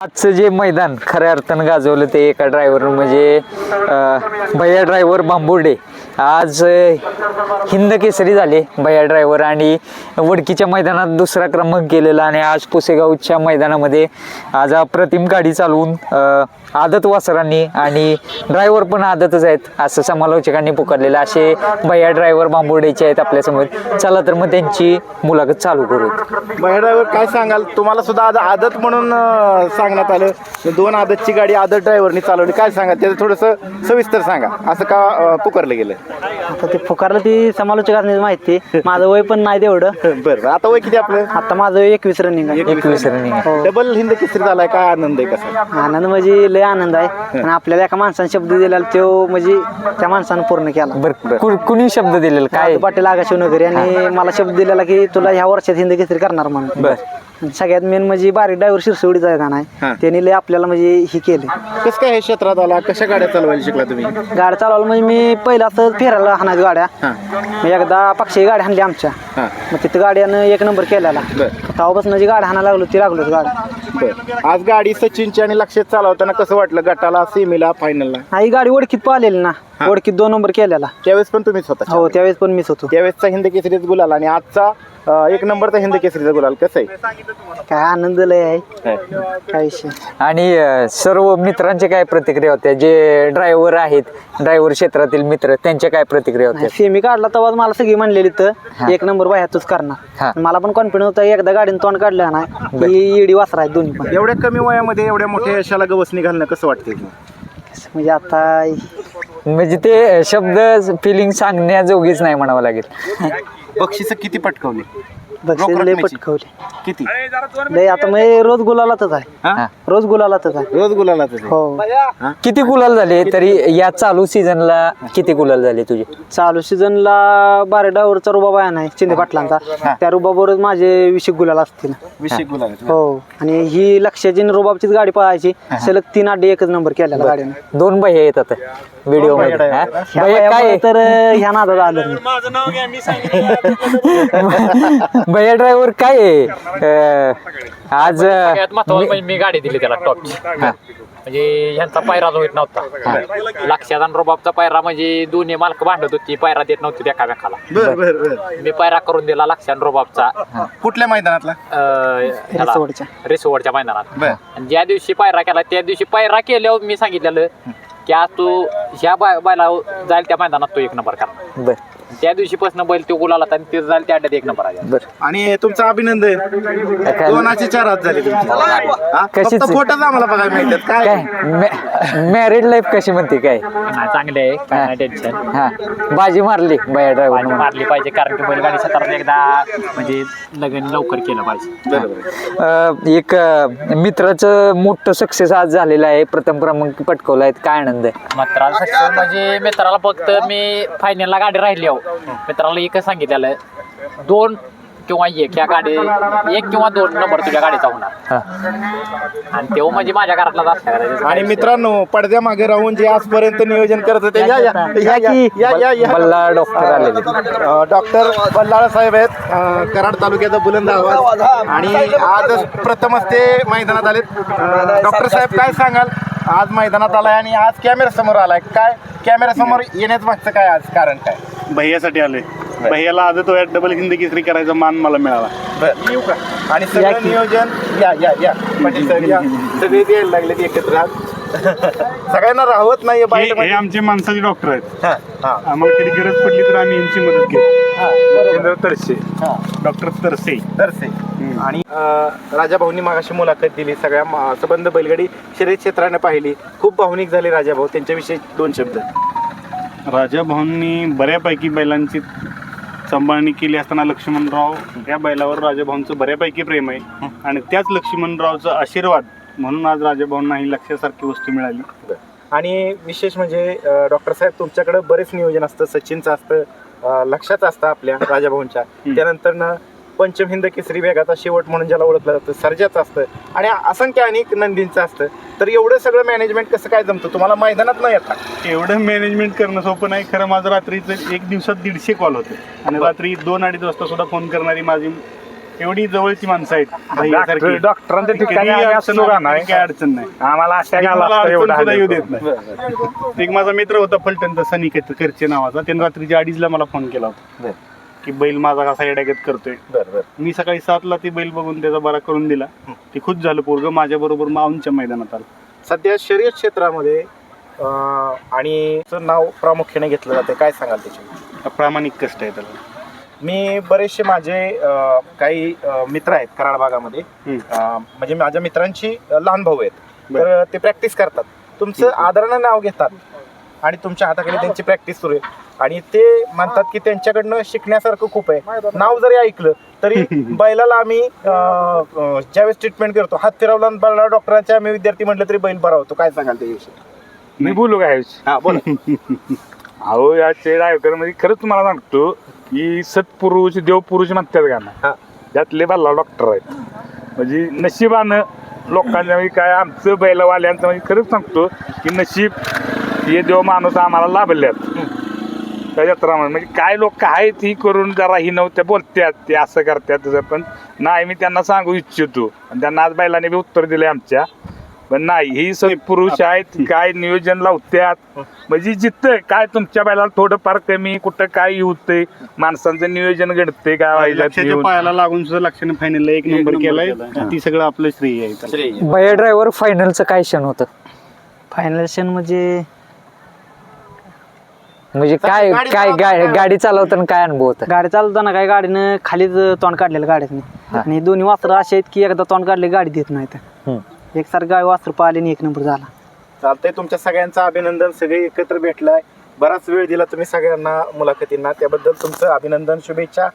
आजचं जे मैदान खऱ्या अर्थानं गाजवलं ते एका ड्रायव्हर म्हणजे भैया ड्रायव्हर बांबुर्डे. आज हिंद केसरी झाले भैया ड्रायव्हर आणि वडकीच्या मैदानात दुसरा क्रमांक केलेला आणि आज पुसेगावच्या मैदानामध्ये आज अप्रतिम गाडी चालवून आदत वासरांनी आणि ड्रायव्हर पण आदतच आहेत असं समालोचकांनी पुकारलेलं असे भैया ड्रायव्हर बांबुर्डेचे आहेत आपल्यासमोर चला तर मग त्यांची मुलाखत चालू करू भैया ड्रायव्हर काय सांगाल? तुम्हाला सुद्धा आज आदत म्हणून सांगण्यात आलं. म्हणजे दोन आदतची गाडी आदत ड्रायव्हरनी चालवली. काय सांगा त्याचं थोडंसं सविस्तर सांगा. असं का पुकारलं गेलं आता ते फुकारलं ती समालोचकांनी माहिती माझं वय पण नाही तेवढं. बरं बरं आता वय किती आपलं? आता माझं वय एकवीस रनिंग आहे. एकवीस रनिंग आहे. डबल हिंद केसरी झालाय काय आनंद आहे कसा? आनंद म्हणजे लय आनंद आहे. आणि आपल्याला एका माणसाने शब्द दिलेला तो म्हणजे त्या माणसानं पूर्ण केला. बरं कु- कुणी शब्द दिलेला? काय? पाटील आगाशिव वगैरे आणि मला शब्द दिलेला की तुला ह्या वर्षात हिंद केसरी करणार म्हणून. बर. सगळ्यात मेन म्हणजे बारीक ड्रायव्हर शिरसवडीचा आहे का हा. नाही त्यांनी लय आपल्याला म्हणजे ही केले कसं काय हे क्षेत्रात आला? कशा गाड्या चालवायला शिकला तुम्ही? गाड्या चालवलं म्हणजे मी पहिला असं फिरायला हाणायचं गाड्या. हां. मग एकदा पक्षी गाडी हाणली आमच्या. हां. मग तिथं गाड्यानं एक नंबर केलेला. बर. तेव्हापासून जी गाडी हाणायला लागलो ती लागलोच गाड्या बर. आज गाडी सचिनची आणि लक्षात चालवताना कसं वाटलं? गटाला सेमीला फायनलला हा ही गाडी ओळखीत पाहिलेली ना. ओळखीत दोन नंबर केलेला. त्यावेळेस पण तुम्हीच होता हो त्यावेळेस पण मिस होतो. त्यावेळेसचा हिंद केसरीचा गुलाल आणि आजचा अं, एक नंबरचा हिंद केसरीचा गुलाल कसं आहे? काय आनंद लय आहे. काय विषय? आणि अ, सर्व मित्रांचे काय प्रतिक्रिया होत्या? जे ड्रायव्हर आहेत ड्रायव्हर क्षेत्रातील मित्र त्यांच्या काय प्रतिक्रिया होत्या? सेमी काढला तेव्हा मला सगळी म्हणलेली तर एक नंबर बाहेर तूच हा. करणार मला पण कॉन्फिडन्स होता एकदा गाडीने तोंड काढलं ना ही ईडी वासरा आहेत दोन्ही पण. एवढ्या कमी वयामध्ये एवढ्या मोठ्या यशाला गवसणी घालणं कसं वाटते म्हणजे आता म्हणजे ते शब्द फिलिंग सांगण्याजोगीच नाही म्हणावं लागेल. बक्षीस किती पटकवली? बक्षीस लय रकमेची? पटकवले. किती? लय आता म्हणजे रोज गुलालातच आहे. हा? रोज गुलालातच आहे. रोज गुलाला हो. किती गुलाल झाले तरी या चालू सीझनला किती गुलाल झाले तुझे? चालू सीझनला बारा डावरचा रुबाब आहे नाही शिंदे पाटलांचा. त्या रुबाबरोबर माझे विषय गुलाल असतील. विषय गुलाल हो. आणि ही लक्षाची आणि रुबाबचीच गाडी पळायची. सलग तीन आठ एकच नंबर केलेला गाडीने. दोन भैया येतात व्हिडिओमध्ये. भैया हा? ह्या भैया काय? वयामुळे तर अं, ह्या नादात आलं नाही. भैया ड्रायव्हर काय आहे? अ, आज सगळ्यात महत्वाचं म्हणजे मी गाडी दिली त्याला टॉपची म्हणजे ह्यांचा पायरा जो होत नव्हता. लक्षात आणि रुबाबचा पायरा म्हणजे दोन्ही मालक भांडत होती पायरा देत नव्हती एकामेकाला बर बर बर. मी पायरा करून दिला लक्षात आणि रुबाबचा. कुठल्या मैदानातला? रिसोडच्या. मैदानात. बर. आणि ज्या दिवशी पायरा केला त्या दिवशी पायरा केल्यावर मी सांगितलेलं की आज तू ह्या बाय बायला जाईल त्या मैदानात तो एक नंबर करा. बर. त्या दिवशीपासून बैल तो गुलाला आणि ते जाईल त्या अड्ड्यात एक नंबर आला. बर. आणि तुमचं अभिनंदन. दोनाचे चार हात झाले तुमचे. हा? कशीच- फक्त फोटोच आम्हाला बघायला मिळतात. काय? काय? मॅरिड लाईफ कशी म्हणते काय? चांगले आहे. काय नाही टेन्शन हा. बाजी मारली भैया ड्रायव्हर मारली पाहिजे कारण की बैलगाडी क्षेत्रात एकदा म्हणजे लग्न लवकर केलं पाहिजे. बरोबर. एक अ, मित्राचं मोठं सक्सेस आज झालेलं आहे. प्रथम क्रमांक पटकवला आहे काय आनंद आहे? मित्राला सक्सेस म्हणजे मित्राला फक्त मी फायनलला गाडी राहिली आहो. मित्राला एकच सांगितलेलं दोन किंवा एक या गाडी एक किंवा दोन नंबर तुझ्या गाडीचा होणार. हा. आणि तेव्हा म्हणजे माझ्या घरातला आणि मित्रांनो पडद्या मागे राहून जे आजपर्यंत नियोजन करत होते या या या या या या या बल्ला डॉक्टर आलेले. अ, डॉक्टर बल्लाळ साहेब आहेत अ, कराड तालुक्याचा बुलंद आवाज. आणि आज प्रथमच ते मैदानात आलेत. अ, डॉक्टर साहेब काय सांगाल? आज मैदानात आलाय आणि आज कॅमेरा समोर आलाय. काय? कॅमेरा समोर येण्याच मागचं काय आज कारण काय? भैयासाठी आलोय. भैयाला आदत वयात डबल हिंदी केसरी करायचा मान मला मिळाला. बरं. येऊ का? आणि सगळं नियोजन? या या या. पाटील साहेब या. सगळे द्यायला लागले एकत्र आज. सगळ्यांना राहवत नाही हे हे आमचे माणसाचे डॉक्टर आहेत. हा हा. आम्हाला कधी गरज पडली तर आम्ही यांची मदत घेतो हा बरोबर. तरसे. हा. डॉक्टर तरसे. तरसे. आणि राजा भाऊनी मागाशी मुलाखत दिली. सगळ्या मा- संबंध बैलगाडी शर्यत क्षेत्राने पाहिली. खूप भावनिक झाले राजा भाऊ त्यांच्याविषयी दोन शब्द. राजा भाऊंनी बऱ्यापैकी बैलांची सांभाळणी केली असताना लक्ष्मणराव या बैलावर राजाभाऊंचं बऱ्यापैकी प्रेम आहे. आणि त्याच लक्ष्मणरावचा आशीर्वाद म्हणून आज राजाभाऊंना ही लक्षासारखी वस्तू मिळाली. आणि विशेष म्हणजे डॉक्टर साहेब तुमच्याकडे बरेच नियोजन असतं सचिनचं असतं लक्षात असतं आपल्या राजाभाऊंच्या त्यानंतर ना पंचम हिंद केसरी वेगाचा शेवट म्हणून ज्याला ओळखलं जातं सर्जाचं असतं आणि असंख्य अनेक नंदींचं असतं. तर एवढं सगळं मॅनेजमेंट कसं काय जमतं? तुम्हाला मैदानात न येता. एवढं मॅनेजमेंट करणं सोपं नाही खरं माझं रात्रीचं एक दिवसात दीडशे कॉल होते. आणि रात्री दोन अडीच वाजता सुद्धा फोन करणारी माझी एवढी जवळची माणसं आहेत. डॉक्टरांच्या ठिकाणी अडचण नाही? काही अडचण नाही. आम्हाला येऊ देत नाही. एक माझा मित्र होता फलटणचा सनी करचे नावाचा. त्याने रात्रीच्या अडीचला मला फोन केला होता. की बैल माझा कसा येड्यागत करतोय. बरं बरं. मी सकाळी सातला ती बैल बघून त्याचा बरा करून दिला. ती खुश झालं पोरग माझ्या बरोबर माऊनच्या मैदानात आलं. सध्या शर्यत क्षेत्रामध्ये अं, आणि नाव प्रामुख्याने घेतलं जातं काय सांगाल त्याच्यावर प्रामाणिक कष्ट आहे त्याला. मी बरेचसे माझे अं, काही अं, मित्र आहेत कराड भागामध्ये. हम्म. अं, म्हणजे माझ्या मित्रांची अं, लहान भाऊ आहेत. तर ते प्रॅक्टिस करतात. तुमचं आदरानं नाव घेतात. आणि तुमच्या हाताखाली त्यांची प्रॅक्टिस सुरू आहे. आणि ते म्हणतात की त्यांच्याकडनं शिकण्यासारखं खूप आहे. नाव जरी ऐकलं तरी बैलाला आम्ही ज्यावेळेस ट्रीटमेंट करतो हात फिरवला बैलाला डॉक्टरांचे आम्ही विद्यार्थी म्हटलं तरी बैल बरा होतो. काय सांगाल त्याविषयी? मी बोलू काय हा बोला. अहो या ड्रायव्हरमध्ये खरंच तुम्हाला सांगतो की सत्पुरुष देवपुरुष म्हणतात का ना हा. त्यातले बाला डॉक्टर आहेत. म्हणजे नशिबानं लोकांच्या म्हणजे काय आमचं बैलवाल्यांचं म्हणजे खरंच सांगतो की नशीब हे देव माणूस आम्हाला लाभल्यात त्या जत्रामध्ये म्हणजे काय लोक आहेत ही करून जरा ही नव्हत्या बोलतात ते असं करतात तसं पण नाही मी त्यांना सांगू इच्छितो. आणि त्यांना आज बैलाने बी उत्तर दिले आमच्या. पण नाही ही सत्पुरुष आहेत काय नियोजन लावत्यात. म्हणजे जिथं काय तुमच्या बैलाला थोडंफार कमी कुठं काय होतंय माणसांचं नियोजन घडतंय काय लक्षाच्या पायाला लागून सुद्धा लक्षाने फायनलला एक नंबर केलाय. ती सगळं आपलं श्रेय आहे. भैया ड्रायव्हर फायनलचं काय क्षण होतं? फायनल सेशन म्हणजे म्हणजे काय गाडी काय गा- गाडी चालवताना काय अनुभव होता? गाडी चालवताना काय गाडीनं खालीच तोंड काढलेलं गाडीने आणि दोन्ही वासरं असे आहेत की एकदा तोंड काढले गाडी देत नाहीत. हम्म. एकसारखं गाडी वासर पाहिले आणि एक नंबर झाला. चालतंय तुमच्या सगळ्यांचं अभिनंदन. सगळे एकत्र भेटलाय. बराच वेळ दिला तुम्ही सगळ्यांना मुलाखतींना. त्याबद्दल तुमचं अभिनंदन शुभेच्छा.